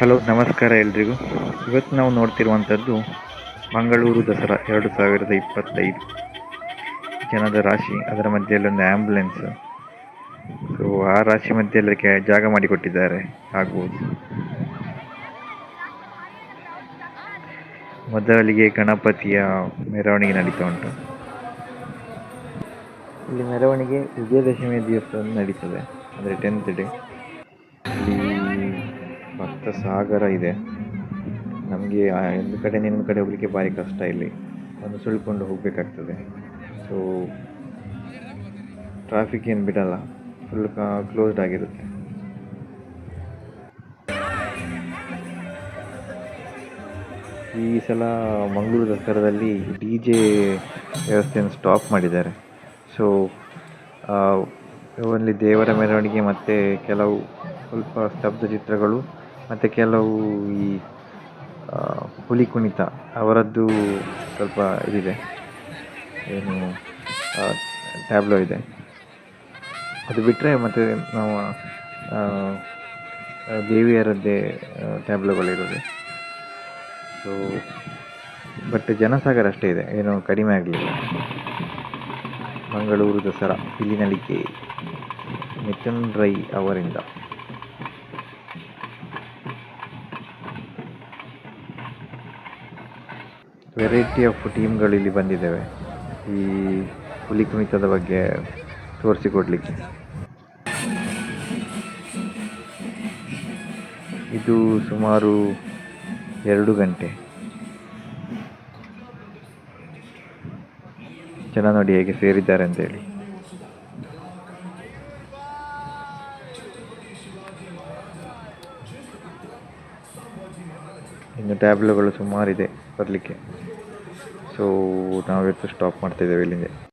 Hello, ನಮಸ್ಕಾರ ಎಲ್ರಿಗೂ. ಇವತ್ತು ನಾವು ನೋಡ್ತಿರುವಂಥದ್ದು ಮಂಗಳೂರು ದಸರಾ ಎರಡು ಸಾವಿರದ ಇಪ್ಪತ್ತೈದು. ಜನದ ರಾಶಿ, ಅದರ ಮಧ್ಯದಲ್ಲಿ ಒಂದು ಆ್ಯಂಬುಲೆನ್ಸ್ ಸೊ ಆ ರಾಶಿ ಮಧ್ಯದಲ್ಲಿ ಅದಕ್ಕೆ ಜಾಗ ಮಾಡಿಕೊಟ್ಟಿದ್ದಾರೆ. ಆಗ್ಬೋದು ಮೊದಲಿಗೆ ಗಣಪತಿಯ ಮೆರವಣಿಗೆ ನಡೀತಾ ಉಂಟು. ಇಲ್ಲಿ ಮೆರವಣಿಗೆ ವಿಜಯದಶಮಿ ದಿವಸ ನಡೀತದೆ, ಅಂದರೆ ಟೆಂತ್ ಡೇ ಭಕ್ತ ಸಾಗರ ಇದೆ. ನಮಗೆ ಒಂದು ಕಡೆ ಇನ್ನೊಂದು ಕಡೆ ಹೋಗಲಿಕ್ಕೆ ಭಾರಿ ಕಷ್ಟ ಇಲ್ಲಿ. ಒಂದು ಸುಳ್ಕೊಂಡು ಹೋಗಬೇಕಾಗ್ತದೆ. ಸೊ ಟ್ರಾಫಿಕ್ ಏನು ಬಿಡಲ್ಲ. ಫುಲ್ ಕ್ಲೋಸ್ಡ್ ಆಗಿರುತ್ತೆ. ಈ ಸಲ ಮಂಗಳೂರು ದಸರಾದಲ್ಲಿ ಡಿ ಜೆ ವ್ಯವಸ್ಥೆಯನ್ನು ಸ್ಟಾಪ್ ಮಾಡಿದ್ದಾರೆ. ಸೊ ಓನ್ಲಿ ದೇವರ ಮೆರವಣಿಗೆ ಮತ್ತು ಕೆಲವು ಸ್ವಲ್ಪ ಸ್ತಬ್ಧ ಚಿತ್ರಗಳು ಮತ್ತು ಕೆಲವು ಈ ಹುಲಿ ಕುಣಿತ ಅವರದ್ದು ಸ್ವಲ್ಪ ಇದಿದೆ. ಏನು ಟ್ಯಾಬ್ಲೋ ಇದೆ. ಅದು ಬಿಟ್ಟರೆ ಮತ್ತು ನಾವು ದೇವಿಯರದ್ದೇ ಟ್ಯಾಬ್ಲೋಗಳಿರೋದು ಸೊ ಬಟ್ ಜನಸಾಗರ ಅಷ್ಟೇ ಇದೆ. ಏನು ಕಡಿಮೆ ಆಗಲಿಲ್ಲ. ಮಂಗಳೂರು ದಸರಾ ಇಲ್ಲಿನಲಿಕೆ ಮಿಥುನ್ ರೈ ಅವರಿಂದ. ವೆರೈಟಿ ಆಫ್ ಟೀಮ್ಗಳು ಇಲ್ಲಿ ಬಂದಿದ್ದಾವೆ. ಈ ಹುಲಿ ಕುಣಿತದ ಬಗ್ಗೆ ತೋರಿಸಿಕೊಡ್ಲಿಕ್ಕೆ. ಇದು ಸುಮಾರು ಎರಡು ಗಂಟೆ. ಜನ ನೋಡಿ ಹೇಗೆ ಸೇರಿದ್ದಾರೆ ಅಂತೇಳಿ ಇನ್ನು ಟ್ಯಾಬ್ಲೋಗಳು ಸುಮಾರಿದೆ ಬರಲಿಕ್ಕೆ. ಸೊ ನಾವಿವತ್ತು ಸ್ಟಾಪ್ ಮಾಡ್ತಿದ್ದೇವೆ ಇಲ್ಲಿಂದ.